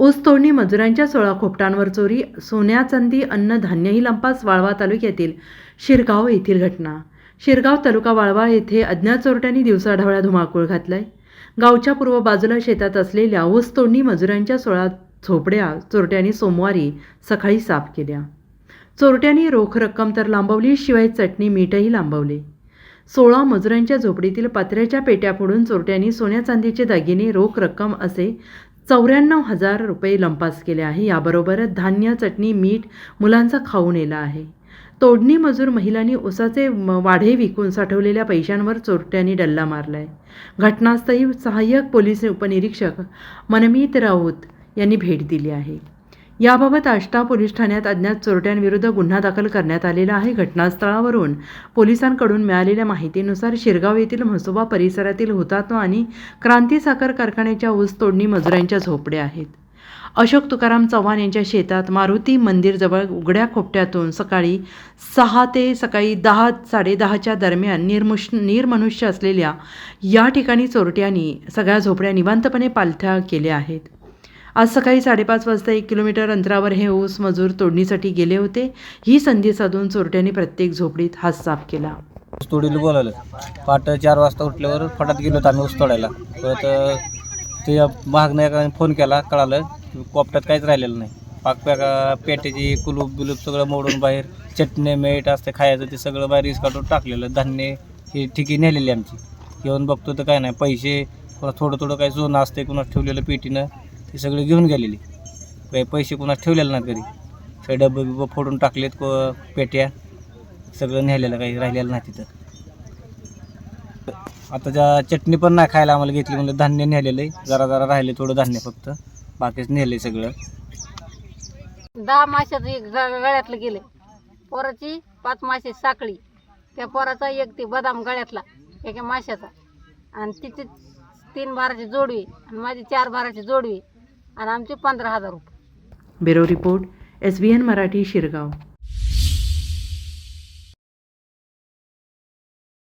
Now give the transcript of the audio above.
ऊस तोडणी मजुरांच्या सोळा खोपटांवर चोरी सोन्या चांदी अन्न धान्यही लंपास वाळवा तालुक्यातील शिरगाव येथील घटना. शिरगाव तालुका वाळवा येथे अज्ञात चोरट्यांनी दिवसाढवळ्या धुमाकूळ घातलाय. गावच्या पूर्व बाजूला शेतात असलेल्या ऊस तोडणी मजुरांच्या सोळा झोपड्या चोरट्यांनी सोमवारी सकाळी साफ केल्या. चोरट्यांनी रोख रक्कम तर लांबवली शिवाय चटणी मीठही लांबवले. सोळा मजुरांच्या झोपडीतील पत्र्याच्या पेट्या फोडून चोरट्यांनी सोन्या चांदीचे दागिने रोख रक्कम असे चौऱ्याण्णव हजार रुपये लंपास केले आहे. याबरोबरच धान्य चटणी मीठ मुलांचा खाऊ नेला आहे. तोडणी मजूर महिलांनी उसाचे म- वाढे विकून साठवलेल्या पैशांवर चोरट्यांनी डल्ला मारला आहे घटनास्थळी सहाय्यक पोलीस उपनिरीक्षक मनमीत राऊत यांनी भेट दिली आहे. याबाबत आष्टा पोलीस ठाण्यात अज्ञात चोरट्यांविरुद्ध गुन्हा दाखल करण्यात आलेला आहे. घटनास्थळावरून पोलिसांकडून मिळालेल्या माहितीनुसार शिरगाव येथील म्हसोबा परिसरातील हुतात्मा आणि क्रांती साखर कारखान्याच्या ऊस तोडणी मजुरांच्या झोपड्या आहेत. अशोक तुकाराम चव्हाण यांच्या शेतात मारुती मंदिरजवळ उघड्या खोपट्यातून सकाळी सहा ते सकाळी दहा साडेदहाच्या दरम्यान निर्मुष निर्मनुष्य असलेल्या या ठिकाणी चोरट्यांनी सगळ्या झोपड्या निवांतपणे पालथ्या केल्या आहेत. आज सकाळी साडेपाच वाजता एक किलोमीटर अंतरावर हे ऊस मजूर तोडणीसाठी गेले होते. ही संधी साधून चोरट्यांनी प्रत्येक झोपडीत हात साफ केला. ऊस तोडीला बोलावलं. पहाटे चार वाजता उठल्यावर फटात गेलो होतो आम्ही ऊस तोडायला. परत ते महागनं फोन केला कळालं कोपट्यात काहीच राहिलेलं नाही. पाकप्याका पेट्याची कुलूप बिलूप सगळं मोडून बाहेर चटणी मीठ असते खायचं ते सगळं बाहेर इस काढून टाकलेलं धान्य ही ठिकी नेलेली आमची. येऊन बघतो तर काय नाही पैसे थोडं थोडं काही सोनं असते कुणास ठेवलेलं पेटीनं. ते सगळे घेऊन गेलेली. काही पैसे कुणाच ठेवलेले नाहीत कधी. सगळे डब्बे बिब्बं फोडून टाकलेत को पेट्या. सगळं न्यायलेलं काही राहिलेलं नाही तिथं. आता ज्या चटणी पण नाही खायला आम्हाला घेतली म्हणजे धान्य नेलेलं आहे. जरा जरा राहिले थोडं धान्य फक्त. बाकीच नेले सगळं. दहा माशाचं एक गळ्यातलं गेले पोराची पाच मासे साखळी. त्या पोराचा एक ते बदाम गळ्यातला एका माशाचा. आणि तिची तीन बाराची जोडवी. आणि माझी चार बाराची जोडवी. आणि आमचे पंधरा हजार रुपये. Bureau report S B N Marathi Shirgaon.